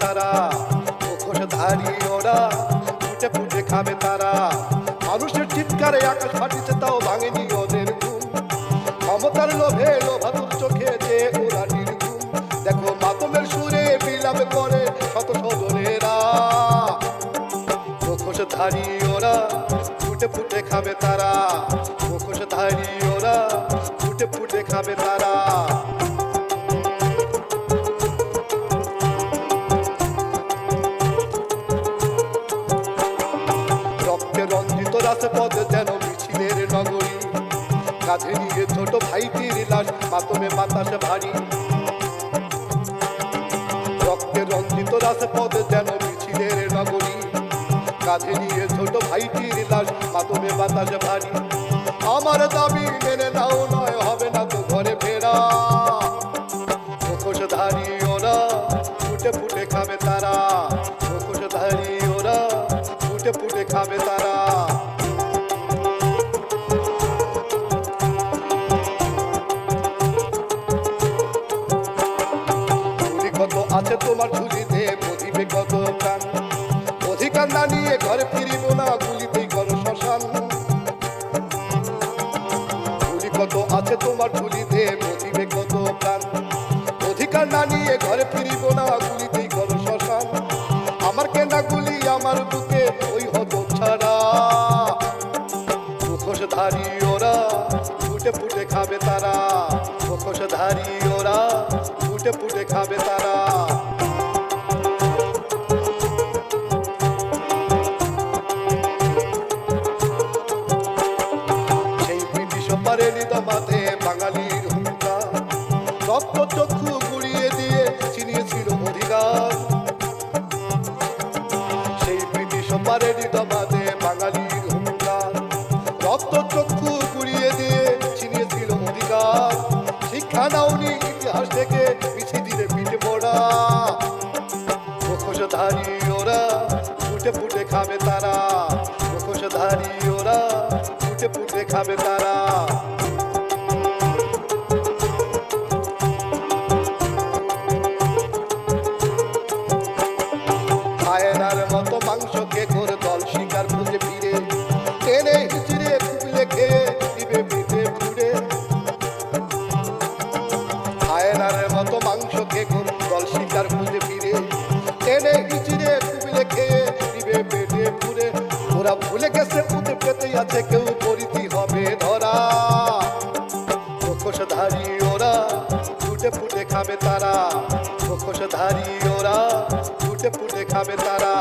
তারা। মুখোশধারী ওরা ফুটে ফুটে খাবে তারা। মানুষের চিৎকারে আকাশ ফাটিছে তাও ভাঙেনি ওদের ঘুম। ক্ষমতার লোভে লোভাতুর চোখে যে ওরা নির্ঘুম। দেখো মাতমের সুরে বিলাপ করে শত সজনেরা। মুখোশধারী ওরা ফুটে ফুটে খাবে তারা। মুখোশধারী ওরা ফুটে ফুটে খাবে তারা। রাজপথ যেন মিছিলের নগরী। কাঁধে নিয়ে ছোট ভাইটির লাশ মাতমে বাতাসে ভারী। রক্তে রঞ্জিত রাজপথ যেন মিছিলের নগরী। কাঁধে নিয়ে ছোট ভাইটির লাশ মাতমে বাতাসে ভারী। আমার দাবি মেনে নাও, নয় হবে না তো ঘরে ফেরা। মুখোশধারী ওরা ফুটে ফুটে খাবে তারা। মুখোশধারী ওরা ফুটে ফুটে খাবে তারা। আছে তোমার ঝুলিতে বুঝিবে কত প্রাণ। অধিকার না নিয়ে ঘরে ফিরিব না গুলিতেই করো শ্মশান। ঝুলি কত আছে তোমার ঝুলিতে বুঝিবে কত প্রাণ। অধিকার না নিয়ে ঘরে ফিরিব না গুলিতেই করো শ্মশান। আমার কেনা গুলি আমার বুকে, ওই হত ছাড়া। মুখোশধারী ওরা ফুটে ফুটে খাবে তারা। খাবে তারা। সেই ব্রিটিশ দমাতে বাঙালির হুঙ্কার, রক্ত চক্ষু গুড়িয়ে দিয়ে চিনিয়েছিল অধিকার। সেই ব্রিটিশ মুখোশধারী ওরা ফুটে ফুটে খাবে তারা। মুখোশধারী ওরা ফুটে ফুটে খাবে তারা। আয়নার মতো মাংসকে করে ওরা, ফুটে ফুটে খাবে তারা। ওরা, ফুটে ফুটে খাবে তারা।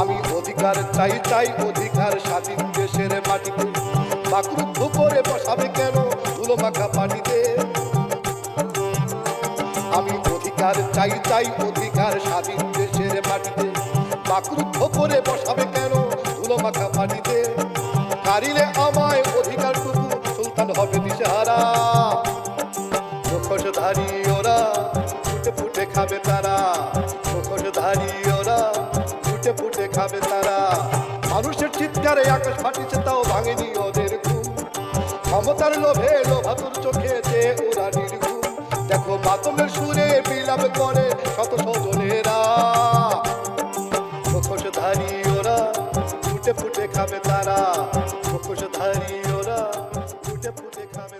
আমি অধিকার চাই চাই অধিকার স্বাধীন দেশের মাটিতে। বাকরুদ্ধ করে বসাবে কেন ধুলো মাখা পানিতে আমি অধিকার চাই চাই অধিকার স্বাধীন দেশের মাটিতে। বাকরুদ্ধ করে বসাবে কেন? ধুলো মাখা পানিতে কারিলে আমায় অধিকারটুকু সুলতান হবে দিশাহারা। মুখোশধারী ওরা ফুটে ফুটে খাবে তারা। মুখোশধারী ওরা ফুটে ফুটে খাবে তারা। মানুষের চিৎকারে আকাশ ফাটিছে, তাও ভাঙেনি ওদের ঘুম। ক্ষমতার লোভে লোভাতুর চোখে মুখোশধারী ওরা ফুটে ফুটে খাবে তারা। মুখোশধারী ওরা ফুটে ফুটে খাবে